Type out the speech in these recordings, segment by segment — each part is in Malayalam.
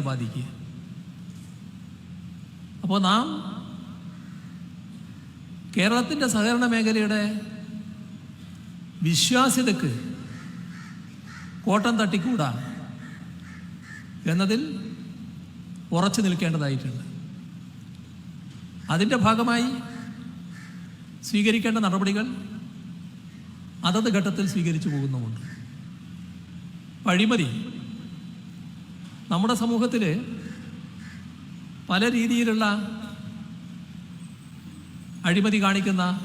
ബാധിക്കുക. അപ്പോൾ നാം കേരളത്തിന്റെ സഹകരണ മേഖലയുടെ വിശ്വാസ്യതക്ക് കോട്ടം തട്ടിക്കൂടാ എന്നതിൽ ഉറച്ചു നിൽക്കേണ്ടതായിട്ടുണ്ട്. അതിന്റെ ഭാഗമായി സ്വീകരിക്കേണ്ട നടപടികൾ അതത് ഘട്ടത്തിൽ സ്വീകരിച്ചു പോകുന്നുമുണ്ട്. അഴിമതി നമ്മുടെ സമൂഹത്തിൽ പല രീതിയിലുള്ള അഴിമതി കാണിക്കുന്ന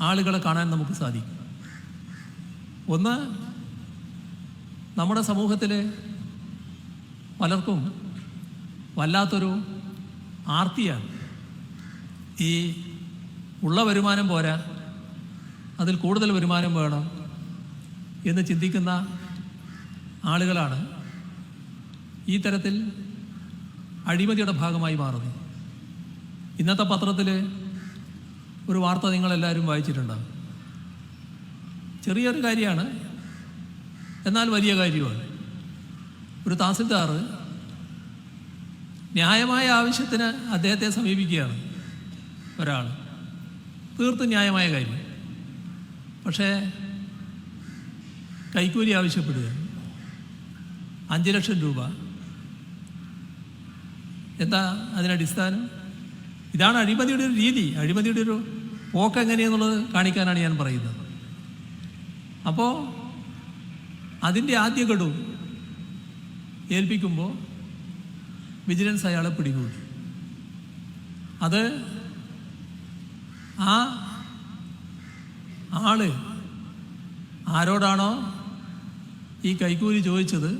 ആളുകളെ കാണാൻ നമുക്ക് സാധിക്കും. ഒന്ന് നമ്മുടെ സമൂഹത്തിൽ പലർക്കും വല്ലാത്തൊരു ആർത്തിയാണ്. ഈ ഉള്ള വരുമാനം പോരാ അതിൽ കൂടുതൽ വരുമാനം വേണം എന്ന് ചിന്തിക്കുന്ന ആളുകളാണ് ഈ തരത്തിൽ അഴിമതിയുടെ ഭാഗമായി മാറുന്നത് ഇന്നത്തെ പത്രത്തിൽ ഒരു വാർത്ത നിങ്ങളെല്ലാവരും വായിച്ചിട്ടുണ്ടാകും ചെറിയൊരു കാര്യമാണ്. എന്നാൽ വലിയ കാര്യമാണ്. ഒരു തഹസിൽദാർ ന്യായമായ ആവശ്യത്തിന് അദ്ദേഹത്തെ സമീപിക്കുകയാണ് ഒരാൾ തീർത്തും ന്യായമായ കാര്യം. പക്ഷേ കൈക്കൂലി ആവശ്യപ്പെടുക അഞ്ച് ലക്ഷം രൂപ എന്താ അതിനടിസ്ഥാനം ഇതാണ് അഴിമതിയുടെ ഒരു രീതി. അഴിമതിയുടെ ഒരു പോക്ക് എങ്ങനെയെന്നുള്ളത് കാണിക്കാനാണ് ഞാൻ പറയുന്നത്. അപ്പോൾ അതിന്റെ ആദ്യ ഗഡു ഏൽപ്പിക്കുമ്പോൾ വിജിലൻസ് അയാളെ പിടികൂടി. അത് ആ ആൾ ആരോടാണോ ഈ കൈക്കൂലി ചോദിച്ചത്?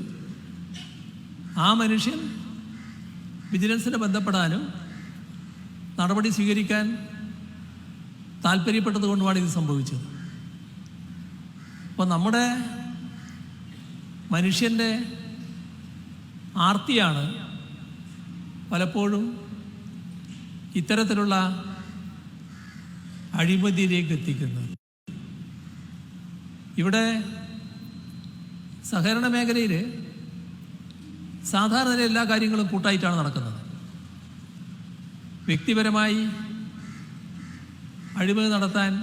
ആ മനുഷ്യൻ വിജിലൻസിനെ ബന്ധപ്പെടാനും നടപടി സ്വീകരിക്കാൻ താല്പര്യപ്പെട്ടത് കൊണ്ടുമാണ് ഇത് സംഭവിച്ചത്. അപ്പോൾ നമ്മുടെ മനുഷ്യന്റെ ആർത്തിയാണ് പലപ്പോഴും ഇത്തരത്തിലുള്ള അഴിമതിയിലേക്ക് എത്തിക്കുന്നത്. ഇവിടെ സഹകരണ മേഖലയിൽ സാധാരണ എല്ലാ കാര്യങ്ങളും കൂട്ടായിട്ടാണ് നടക്കുന്നത്. വ്യക്തിപരമായി അഴിമതി നടത്താൻ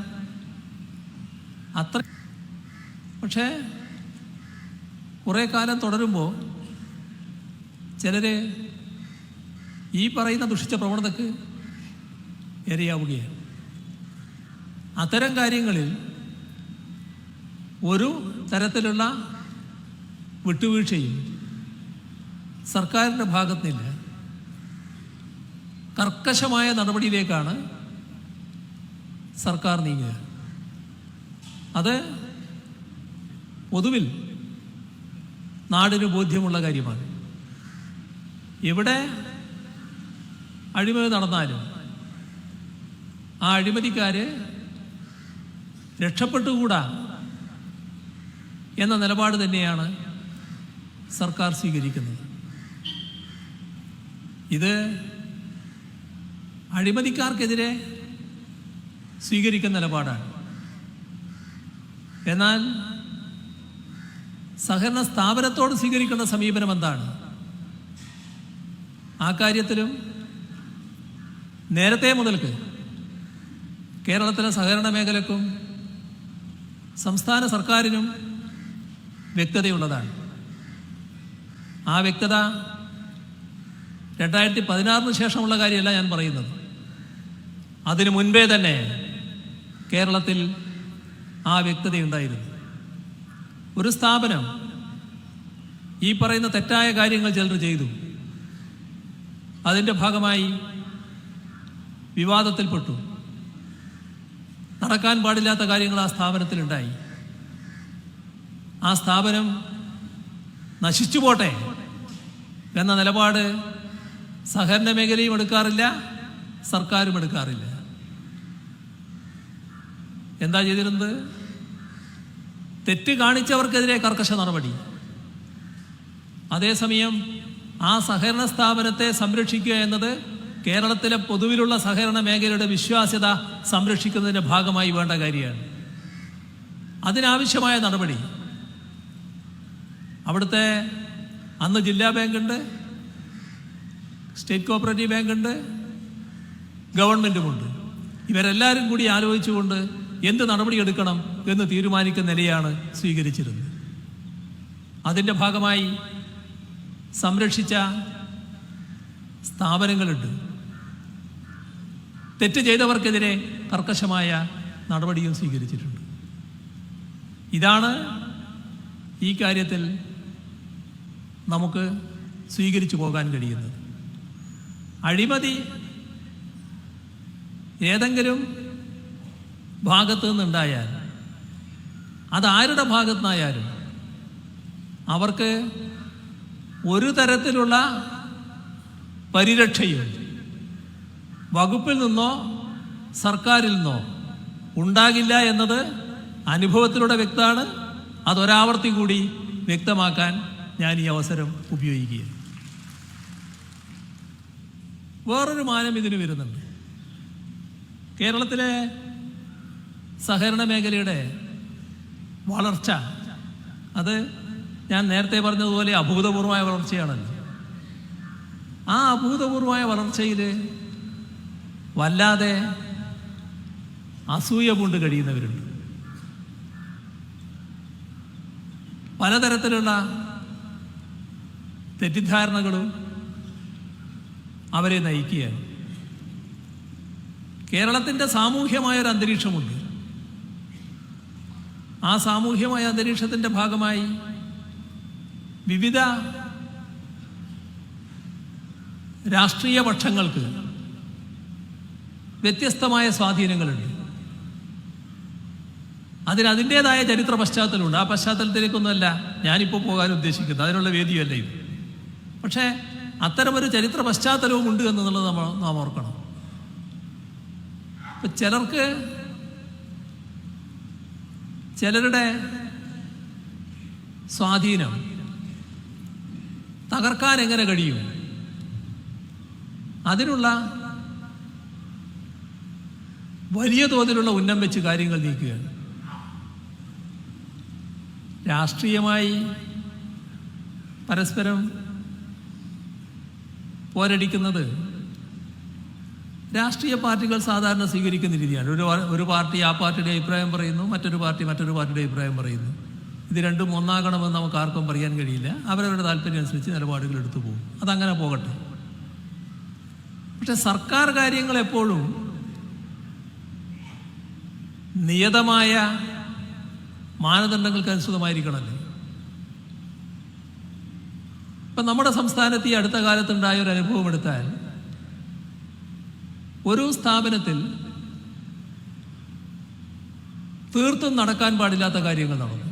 അത്ര പക്ഷേ കുറേ കാലം തുടരുമ്പോൾ ചിലർ ഈ പറയുന്ന ദുഷിച്ച പ്രവണതക്ക് ഇരയാവുകയാണ്. അത്തരം കാര്യങ്ങളിൽ ഒരു തരത്തിലുള്ള വിട്ടുവീഴ്ചയും സർക്കാരിന്റെ ഭാഗത്തില്ല. കർക്കശമായ നടപടിയിലേക്കാണ് സർക്കാർ നീങ്ങുക. അത് പൊതുവിൽ നാടിന് ബോധ്യമുള്ള കാര്യമാണ്. എവിടെ അഴിമതി നടന്നാലും ആ അഴിമതിക്കാർ രക്ഷപ്പെട്ടുകൂടാ എന്ന നിലപാട് തന്നെയാണ് സർക്കാർ സ്വീകരിക്കുന്നത്. ഇത് അഴിമതിക്കാർക്കെതിരെ സ്വീകരിക്കുന്ന നിലപാടാണ്. എന്നാൽ സഹകരണ സ്ഥാപനത്തോട് സ്വീകരിക്കുന്ന സമീപനം എന്താണ്? ആ കാര്യത്തിലും നേരത്തെ മുതൽക്ക് കേരളത്തിലെ സഹകരണ മേഖലക്കും സംസ്ഥാന സർക്കാരിനും വ്യക്തതയുള്ളതാണ്. ആ വ്യക്തത രണ്ടായിരത്തി പതിനാറിന് ശേഷമുള്ള കാര്യമല്ല ഞാൻ പറയുന്നത്. അതിനു മുൻപേ തന്നെ കേരളത്തിൽ ആ വ്യക്തതയുണ്ടായിരുന്നു. ഒരു സ്ഥാപനം ഈ പറയുന്ന തെറ്റായ കാര്യങ്ങൾ ചിലർ ചെയ്തു. അതിന്റെ ഭാഗമായി വിവാദത്തിൽപ്പെട്ടു. നടക്കാൻ പാടില്ലാത്ത കാര്യങ്ങൾ ആ സ്ഥാപനത്തിലുണ്ടായി. ആ സ്ഥാപനം നശിച്ചു പോട്ടെ എന്ന നിലപാട് സഹകരണ മേഖലയും എടുക്കാറില്ല സർക്കാരും എടുക്കാറില്ല. എന്താ ചെയ്തിരുന്നത്? തെറ്റ് കാണിച്ചവർക്കെതിരെ കർക്കശ നടപടി. അതേസമയം ആ സഹകരണ സ്ഥാപനത്തെ സംരക്ഷിക്കുക എന്നത് കേരളത്തിലെ പൊതുവിലുള്ള സഹകരണ മേഖലയുടെ വിശ്വാസ്യത സംരക്ഷിക്കുന്നതിന്റെ ഭാഗമായി വേണ്ട കാര്യമാണ്. അതിനാവശ്യമായ നടപടി. അവിടുത്തെ അന്ന് ജില്ലാ ബാങ്കുണ്ട് സ്റ്റേറ്റ് കോപ്പറേറ്റീവ് ബാങ്കുണ്ട് ഗവൺമെന്റുമുണ്ട് ഇവരെല്ലാവരും കൂടി ആലോചിച്ചുകൊണ്ട് എന്ത് നടപടി എടുക്കണം എന്ന് തീരുമാനിക്കുന്ന നിലയാണ് സ്വീകരിച്ചിരുന്നത്. അതിന്റെ ഭാഗമായി സംരക്ഷിച്ച സ്ഥാപനങ്ങളുണ്ട്. തെറ്റ് ചെയ്തവർക്കെതിരെ കർക്കശമായ നടപടിയും സ്വീകരിച്ചിട്ടുണ്ട്. ഇതാണ് ഈ കാര്യത്തിൽ നമുക്ക് സ്വീകരിച്ചു പോകാൻ കഴിയുന്നത്. അഴിമതി ഏതെങ്കിലും ഭാഗത്തു നിന്നുണ്ടായാൽ അതാരുടെ ഭാഗത്തു നിന്നായാലും അവർക്ക് ഒരു തരത്തിലുള്ള പരിരക്ഷയും വകുപ്പിൽ നിന്നോ സർക്കാരിൽ നിന്നോ ഉണ്ടാകില്ല എന്നത് അനുഭവത്തിലൂടെ വ്യക്തമാണ്. അതൊരാവർത്തി കൂടി വ്യക്തമാക്കാൻ ഞാൻ ഈ അവസരം ഉപയോഗിക്കുകയാണ്. വേറൊരു മാനം ഇതിന് വരുന്നുണ്ട്. കേരളത്തിലെ സഹകരണ മേഖലയുടെ വളർച്ച അത് ഞാൻ നേരത്തെ പറഞ്ഞതുപോലെ അഭൂതപൂർവമായ വളർച്ചയാണല്ലോ. ആ അഭൂതപൂർവമായ വളർച്ചയിൽ വല്ലാതെ അസൂയ കൊണ്ട് കഴിയുന്നവരുണ്ട് പലതരത്തിലുള്ള തെറ്റിദ്ധാരണകളും അവരെ നയിക്കുകയാണ്. കേരളത്തിന്റെ സാമൂഹ്യമായ ഒരു അന്തരീക്ഷമുണ്ട്. ആ സാമൂഹ്യമായ അന്തരീക്ഷത്തിന്റെ ഭാഗമായി വിവിധ രാഷ്ട്രീയ പക്ഷങ്ങൾക്ക് വ്യത്യസ്തമായ സ്വാധീനങ്ങളുണ്ട്. അതിന് അതിന്റെതായ ചരിത്ര പശ്ചാത്തലമുണ്ട്. ആ പശ്ചാത്തലത്തിലേക്കൊന്നുമല്ല ഞാനിപ്പോൾ പോകാൻ ഉദ്ദേശിക്കുന്നത്. അതിനുള്ള വേദിയല്ല ഇത്. പക്ഷേ അത്തരമൊരു ചരിത്ര പശ്ചാത്തലവും ഉണ്ട് എന്നുള്ളത് നമ്മൾ നാം ഓർക്കണം. ഇപ്പം ചിലർക്ക് ചിലരുടെ സ്വാധീനം തകർക്കാൻ എങ്ങനെ കഴിയും? അതിനുള്ള വലിയ തോതിലുള്ള ഉന്നം വെച്ച് കാര്യങ്ങൾ നീക്കുകയാണ്. രാഷ്ട്രീയമായി പരസ്പരം പോരടിക്കുന്നത് രാഷ്ട്രീയ പാർട്ടികൾ സാധാരണ സ്വീകരിക്കുന്ന രീതിയാണ്. ഒരു ഒരു പാർട്ടി ആ പാർട്ടിയുടെ അഭിപ്രായം പറയുന്നു മറ്റൊരു പാർട്ടി മറ്റൊരു പാർട്ടിയുടെ അഭിപ്രായം പറയുന്നു. ഇത് രണ്ടും ഒന്നാകണമെന്ന് നമുക്ക് ആർക്കും പറയാൻ കഴിയില്ല. അവരവരുടെ താല്പര്യം അനുസരിച്ച് നിലപാടുകൾ എടുത്തു പോകും. അതങ്ങനെ പോകട്ടെ. പക്ഷെ സർക്കാർ കാര്യങ്ങൾ എപ്പോഴും നിയതമായ മാനദണ്ഡങ്ങൾക്ക് അനുസൃതമായിരിക്കണമല്ലോ. ഇപ്പം നമ്മുടെ സംസ്ഥാനത്ത് ഈ അടുത്ത കാലത്തുണ്ടായ ഒരു അനുഭവം എടുത്താൽ ഒരു സ്ഥാപനത്തിൽ തീർത്തും നടക്കാൻ പാടില്ലാത്ത കാര്യങ്ങൾ നടന്നു.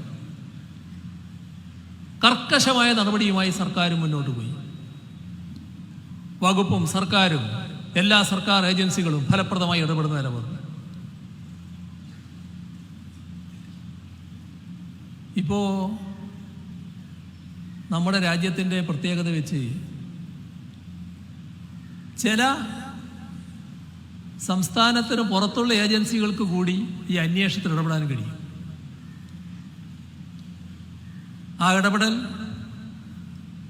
കർക്കശമായ നടപടിയുമായി സർക്കാരും മുന്നോട്ട് പോയി. വകുപ്പും സർക്കാരും എല്ലാ സർക്കാർ ഏജൻസികളും ഫലപ്രദമായി ഇടപെടുന്ന നില വന്നു ഇപ്പോ നമ്മുടെ രാജ്യത്തിന്റെ പ്രത്യേകത വെച്ച് ചില സംസ്ഥാനത്തിന് പുറത്തുള്ള ഏജൻസികൾക്ക് കൂടി ഈ അന്വേഷണത്തിൽ ഇടപെടാൻ കഴിയും. ആ ഇടപെടൽ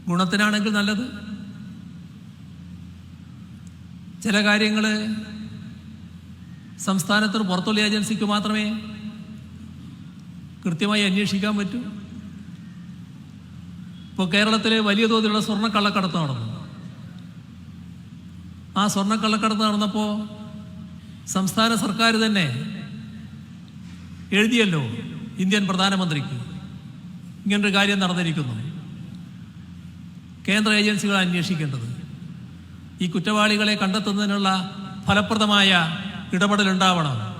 ഗുണത്തിനാണെങ്കിൽ നല്ലത്. ചില കാര്യങ്ങൾ സംസ്ഥാനത്തിന് പുറത്തുള്ള ഏജൻസിക്ക് മാത്രമേ കൃത്യമായി അന്വേഷിക്കാൻ പറ്റൂ. ഇപ്പോൾ കേരളത്തിലെ വലിയ തോതിലുള്ള സ്വർണക്കള്ളക്കടത്ത് നടന്നു. ആ സ്വർണക്കള്ളക്കടത്ത് നടന്നപ്പോൾ സംസ്ഥാന സർക്കാർ തന്നെ എഴുതിയല്ലോ ഇന്ത്യൻ പ്രധാനമന്ത്രിക്ക്. ഇങ്ങനൊരു കാര്യം നടന്നിരിക്കുന്നു. കേന്ദ്ര ഏജൻസികൾ അന്വേഷിക്കേണ്ടത്. ഈ കുറ്റവാളികളെ കണ്ടെത്തുന്നതിനുള്ള ഫലപ്രദമായ ഇടപെടലുണ്ടാവണം.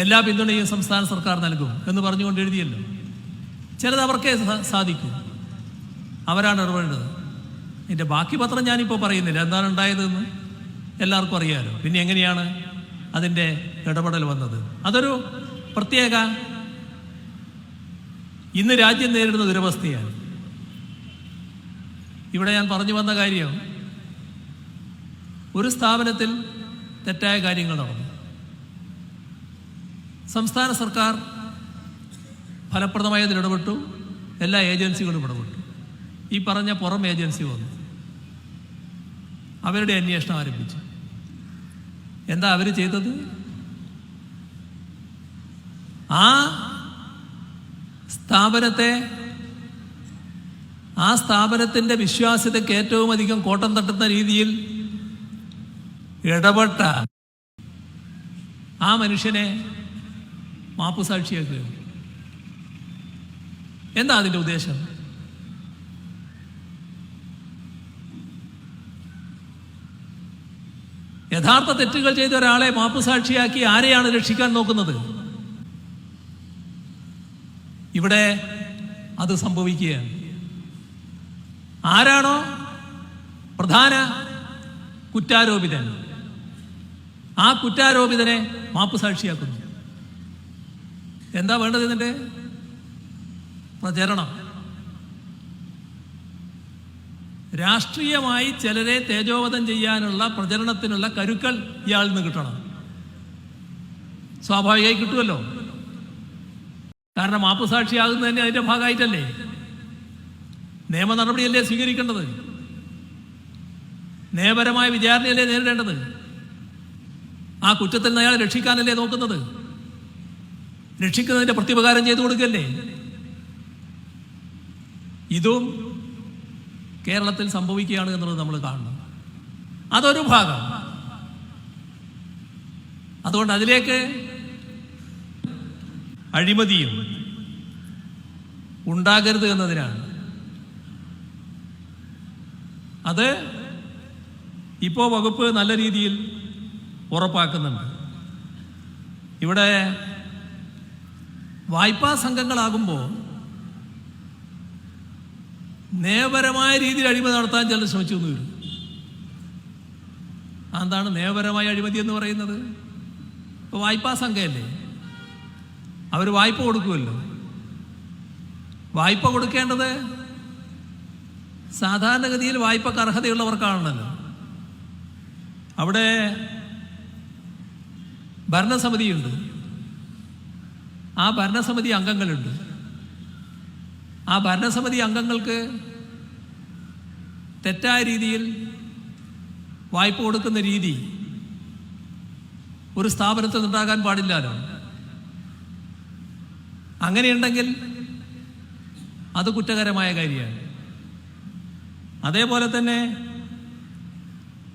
എല്ലാ പിന്തുണയും സംസ്ഥാന സർക്കാർ നൽകും എന്ന് പറഞ്ഞുകൊണ്ട് എഴുതിയല്ലോ. ചിലത് അവർക്കേ സാധിക്കൂ. അവരാണ് ഇടപെടേണ്ടത്. ഇതിന്റെ ബാക്കി പത്രം ഞാനിപ്പോൾ പറയുന്നില്ല. എന്താണ് ഉണ്ടായതെന്ന് എല്ലാവർക്കും അറിയാമല്ലോ പിന്നെ എങ്ങനെയാണ് അതിന്റെ ഇടപെടൽ വന്നത്? അതൊരു പ്രത്യേക ഇന്ന് രാജ്യം നേരിടുന്ന ദുരവസ്ഥയാണ്. ഇവിടെ ഞാൻ പറഞ്ഞു വന്ന കാര്യം ഒരു സ്ഥാപനത്തിൽ തെറ്റായ കാര്യങ്ങൾ നടന്നു. സംസ്ഥാന സർക്കാർ ഫലപ്രദമായി ഇടപെട്ടു. എല്ലാ ഏജൻസികളും ഇടപെട്ടു. ഈ പറഞ്ഞ പുറം ഏജൻസി വന്നു. അവരുടെ അന്വേഷണം ആരംഭിച്ചു. എന്താ അവർ ചെയ്തത്? ആ സ്ഥാപനത്തെ ആ സ്ഥാപനത്തിന്റെ വിശ്വാസ്യതയ്ക്ക് ഏറ്റവും അധികം കോട്ടം തട്ടുന്ന രീതിയിൽ ഇടപെട്ട ആ മനുഷ്യനെ മാപ്പുസാക്ഷിയാക്കുക എന്താ അതിന്റെ ഉദ്ദേശം? യഥാർത്ഥ തെറ്റുകൾ ചെയ്ത ഒരാളെ മാപ്പുസാക്ഷിയാക്കി ആരെയാണ് രക്ഷിക്കാൻ നോക്കുന്നത്? ഇവിടെ അത് സംഭവിക്കുകയാണ്. ആരാണോ പ്രധാന കുറ്റാരോപിതൻ ആ കുറ്റാരോപിതനെ മാപ്പുസാക്ഷിയാക്കുന്നു. എന്താ വേണ്ടത് ഇതിന്റെ പ്രചരണം രാഷ്ട്രീയമായി ചിലരെ തേജോവധം ചെയ്യാനുള്ള പ്രചരണത്തിനുള്ള കരുക്കൾ ഇയാളിൽ നിന്ന് കിട്ടണം. സ്വാഭാവികമായി കിട്ടുമല്ലോ. കാരണം മാപ്പുസാക്ഷിയാകുന്നത് തന്നെ അതിന്റെ ഭാഗമായിട്ടല്ലേ? നിയമ നടപടിയല്ലേ സ്വീകരിക്കേണ്ടത്? നിയമപരമായ വിചാരണയല്ലേ നേരിടേണ്ടത്? ആ കുറ്റത്തിൽ നിന്ന് അയാളെ രക്ഷിക്കാനല്ലേ നോക്കുന്നത്? രക്ഷിക്കുന്നതിന്റെ പ്രത്യുപകാരം ചെയ്തു കൊടുക്കല്ലേ? ഇതും കേരളത്തിൽ സംഭവിക്കുകയാണ് എന്നുള്ളത് നമ്മൾ കാണണം. അതൊരു ഭാഗം. അതുകൊണ്ട് അതിലേക്ക് അഴിമതിയും ഉണ്ടാകരുത് എന്നതിനാണ്. അത് ഇപ്പോൾ വകുപ്പ് നല്ല രീതിയിൽ ഉറപ്പാക്കുന്നുണ്ട്. ഇവിടെ വായ്പാ സംഘങ്ങളാകുമ്പോൾ നിയമപരമായ രീതിയിൽ അഴിമതി നടത്താൻ ചിലർ ശ്രമിച്ചു എന്ന് വരും. അതെന്താണ് നിയമപരമായ അഴിമതി എന്ന് പറയുന്നത്? ഇപ്പോൾ വായ്പാ സംഘമല്ലേ അവർ വായ്പ കൊടുക്കുമല്ലോ. വായ്പ കൊടുക്കേണ്ടത് സാധാരണഗതിയിൽ വായ്പക്ക് അർഹതയുള്ളവർക്കാണല്ലോ. അവിടെ ഭരണസമിതിയുണ്ട്. ആ ഭരണസമിതി അംഗങ്ങളുണ്ട്. ആ ഭരണസമിതി അംഗങ്ങൾക്ക് തെറ്റായ രീതിയിൽ വായ്പ കൊടുക്കുന്ന രീതി ഒരു സ്ഥാപനത്തിൽ ഉണ്ടാകാൻ പാടില്ലല്ലോ. അങ്ങനെയുണ്ടെങ്കിൽ അത് കുറ്റകരമായ കാര്യമാണ്. അതേപോലെ തന്നെ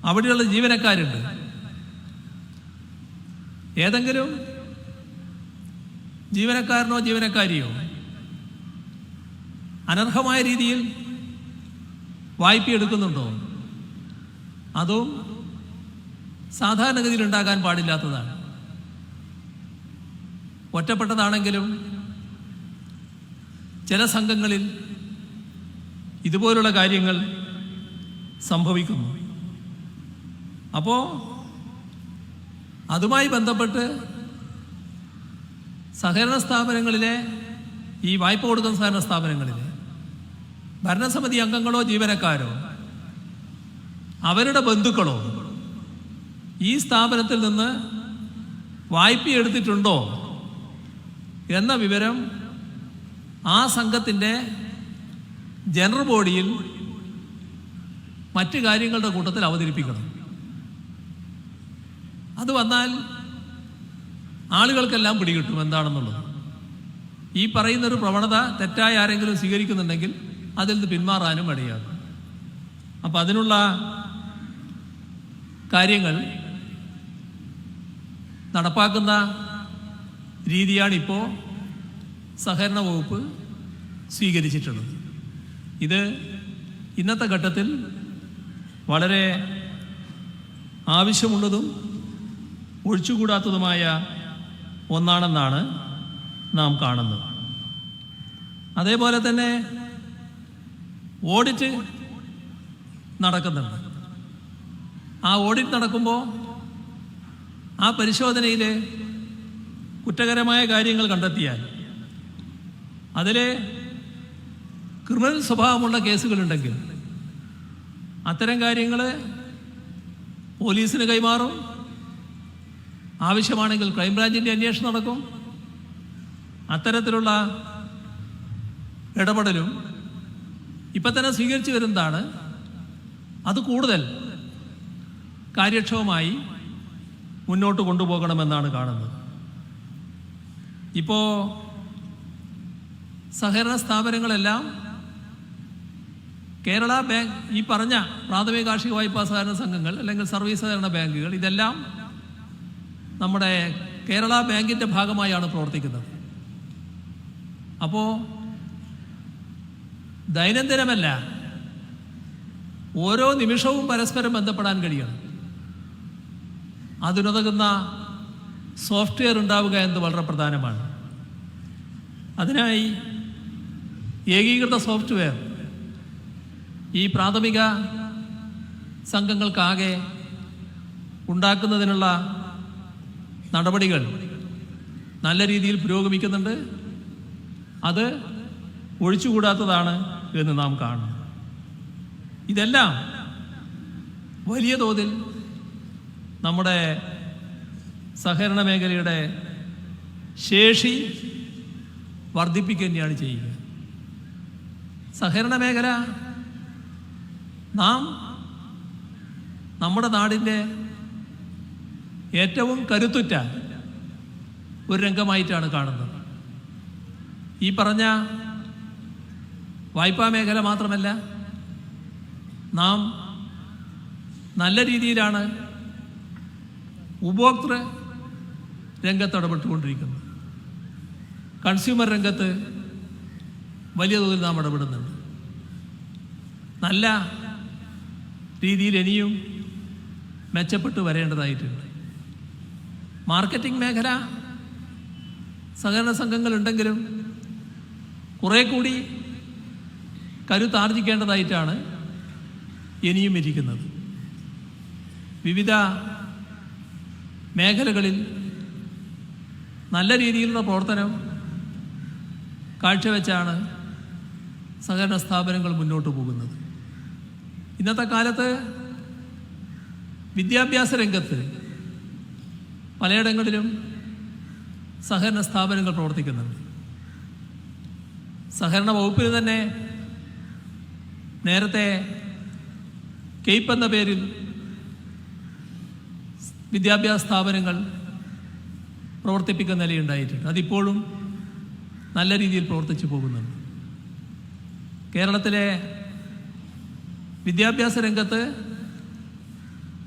അവിടെയുള്ള ജീവനക്കാരുണ്ട്. ഏതെങ്കിലും ജീവനക്കാരനോ ജീവനക്കാരിയോ അനർഹമായ രീതിയിൽ വായ്പ എടുക്കുന്നുണ്ടോ? അതും സാധാരണഗതിയിൽ ഉണ്ടാകാൻ പാടില്ലാത്തതാണ്? ഒറ്റപ്പെട്ടതാണെങ്കിലും ചില സംഘങ്ങളിൽ ഇതുപോലുള്ള കാര്യങ്ങൾ സംഭവിക്കുന്നു. അപ്പോൾ അതുമായി ബന്ധപ്പെട്ട് സഹകരണ സ്ഥാപനങ്ങളിലെ ഈ വായ്പ കൊടുക്കുന്ന സഹകരണ സ്ഥാപനങ്ങളിലെ ഭരണസമിതി അംഗങ്ങളോ ജീവനക്കാരോ അവരുടെ ബന്ധുക്കളോ ഈ സ്ഥാപനത്തിൽ നിന്ന് വായ്പ എടുത്തിട്ടുണ്ടോ എന്ന വിവരം ആ സംഘത്തിന്റെ ജനറൽ ബോഡിയിൽ മറ്റു കാര്യങ്ങളുടെ കൂട്ടത്തിൽ അവതരിപ്പിക്കണം. അത് വന്നാൽ ആളുകൾക്കെല്ലാം പിടികിട്ടും എന്താണെന്നുള്ളത്. ഈ പറയുന്നൊരു പ്രവണത തെറ്റായ ആരെങ്കിലും സ്വീകരിക്കുന്നുണ്ടെങ്കിൽ അതിൽ നിന്ന് പിന്മാറാനും മടിയാകും. അപ്പം അതിനുള്ള കാര്യങ്ങൾ നടപ്പാക്കുന്ന രീതിയാണിപ്പോൾ സഹകരണ വകുപ്പ് സ്വീകരിച്ചിട്ടുള്ളത്. ഇത് ഇന്നത്തെ ഘട്ടത്തിൽ വളരെ ആവശ്യമുള്ളതും ഒഴിച്ചുകൂടാത്തതുമായ ഒന്നാണെന്നാണ് നാം കാണുന്നത്. അതേപോലെ തന്നെ ഓഡിറ്റ് നടക്കുന്നുണ്ട്. ആ ഓഡിറ്റ് നടക്കുമ്പോൾ ആ പരിശോധനയിൽ കുറ്റകരമായ കാര്യങ്ങൾ കണ്ടെത്തിയാൽ അതിൽ ക്രിമിനൽ സ്വഭാവമുള്ള കേസുകളുണ്ടെങ്കിൽ അത്തരം കാര്യങ്ങൾ പോലീസിന് കൈമാറും. ആവശ്യമാണെങ്കിൽ ക്രൈംബ്രാഞ്ചിന്റെ അന്വേഷണം നടക്കും. അത്തരത്തിലുള്ള ഇടപെടലും ഇപ്പം തന്നെ സ്വീകരിച്ചു വരുന്നതാണ്. അത് കൂടുതൽ കാര്യക്ഷമമായി മുന്നോട്ട് കൊണ്ടുപോകണമെന്നാണ് കാണുന്നത്. ഇപ്പോൾ സഹകരണ സ്ഥാപനങ്ങളെല്ലാം കേരള ബാങ്ക് ഈ പറഞ്ഞ പ്രാഥമിക കാർഷിക വായ്പാ സഹകരണ സംഘങ്ങൾ അല്ലെങ്കിൽ സർവീസ് സഹകരണ ബാങ്കുകൾ ഇതെല്ലാം നമ്മുടെ കേരള ബാങ്കിന്റെ ഭാഗമായാണ് പ്രവർത്തിക്കുന്നത്. അപ്പോൾ ദൈനംദിനമല്ല. ഓരോ നിമിഷവും പരസ്പരം ബന്ധപ്പെടാൻ കഴിയണം. അതിനുതകുന്ന സോഫ്റ്റ്വെയർ ഉണ്ടാവുക എന്നത് വളരെ പ്രധാനമാണ്. അതിനായി ഏകീകൃത സോഫ്റ്റ്വെയർ ഈ പ്രാഥമിക സംഘങ്ങൾക്കാകെ ഉണ്ടാക്കുന്നതിനുള്ള നടപടികൾ നല്ല രീതിയിൽ പുരോഗമിക്കുന്നുണ്ട്. അത് ഒഴിച്ചുകൂടാത്തതാണ് എന്ന് നാം കാണുന്നു. ഇതെല്ലാം വലിയ തോതിൽ നമ്മുടെ സഹകരണ മേഖലയുടെ ശേഷി വർദ്ധിപ്പിക്കുക തന്നെയാണ് ചെയ്യുക. സഹകരണ മേഖല നാം നമ്മുടെ നാടിന്റെ ഏറ്റവും കരുത്തുറ്റ ഒരു രംഗമായിട്ടാണ് കാണുന്നത്. ഈ പറഞ്ഞ വായ്പാ മേഖല മാത്രമല്ല നാം നല്ല രീതിയിലാണ് ഉപഭോക്തൃ രംഗത്ത് ഇടപെട്ടുകൊണ്ടിരിക്കുന്നത്. കൺസ്യൂമർ രംഗത്ത് വലിയ തോതിൽ നാം ഇടപെടുന്നുണ്ട്. നല്ല രീതിയിൽ ഇനിയും മെച്ചപ്പെട്ട് വരേണ്ടതായിട്ടുണ്ട്. മാർക്കറ്റിംഗ് മേഖല സഹകരണ സംഘങ്ങളുണ്ടെങ്കിലും കുറേ കൂടി കരുത്താർജിക്കേണ്ടതായിട്ടാണ് ഇനിയും ഇരിക്കുന്നത്. വിവിധ മേഖലകളിൽ നല്ല രീതിയിലുള്ള പ്രവർത്തനം കാഴ്ചവെച്ചാണ് സഹകരണ സ്ഥാപനങ്ങൾ മുന്നോട്ട് പോകുന്നത്. ഇന്നത്തെ കാലത്ത് വിദ്യാഭ്യാസ രംഗത്ത് പലയിടങ്ങളിലും സഹകരണ സ്ഥാപനങ്ങൾ പ്രവർത്തിക്കുന്നുണ്ട്. സഹകരണ വകുപ്പിന് തന്നെ നേരത്തെ കെയ്പ് എന്ന പേരിൽ വിദ്യാഭ്യാസ സ്ഥാപനങ്ങൾ പ്രവർത്തിപ്പിക്കുന്ന നിലയുണ്ടായിട്ടുണ്ട്. അതിപ്പോഴും നല്ല രീതിയിൽ പ്രവർത്തിച്ചു പോകുന്നുണ്ട്. കേരളത്തിലെ വിദ്യാഭ്യാസ രംഗത്ത്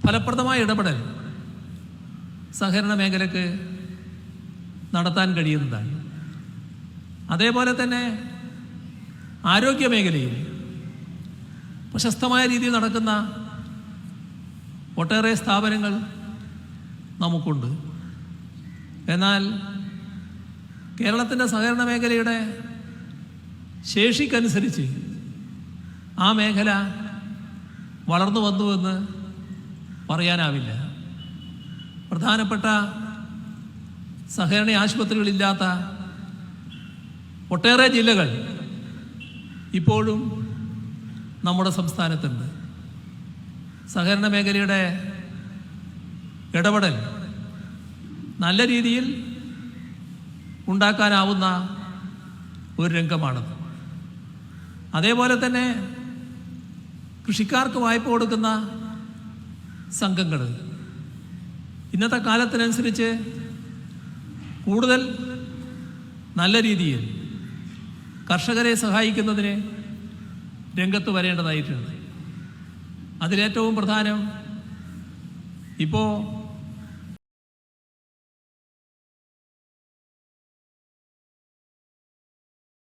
ഫലപ്രദമായ ഇടപെടൽ സഹകരണ മേഖലക്ക് നടത്താൻ കഴിയുന്നതാണ്. അതേപോലെ തന്നെ ആരോഗ്യ മേഖലയിൽ പ്രശസ്തമായ രീതിയിൽ നടക്കുന്ന ഒട്ടേറെ സ്ഥാപനങ്ങൾ നമുക്കുണ്ട്. എന്നാൽ കേരളത്തിന്റെ സഹകരണ മേഖലയുടെ ശേഷിക്കനുസരിച്ച് ആ മേഖല വളർന്നു വന്നുവെന്ന് പറയാനാവില്ല. പ്രധാനപ്പെട്ട സഹകരണ ആശുപത്രികളില്ലാത്ത ഒട്ടേറെ ജില്ലകൾ ഇപ്പോഴും നമ്മുടെ സംസ്ഥാനത്തുണ്ട്. സഹകരണ മേഖലയുടെ ഇടപെടൽ നല്ല രീതിയിൽ ഉണ്ടാക്കാനാവുന്ന ഒരു രംഗമാണത്. അതേപോലെ തന്നെ കൃഷിക്കാർക്ക് വായ്പ കൊടുക്കുന്ന സംഘങ്ങൾ. ഇന്നത്തെ കാലത്തിനനുസരിച്ച് കൂടുതൽ നല്ല രീതിയിൽ കർഷകരെ സഹായിക്കുന്നതിന് രംഗത്ത് വരേണ്ടതായിട്ടുണ്ട്. അതിലേറ്റവും പ്രധാനം ഇപ്പോൾ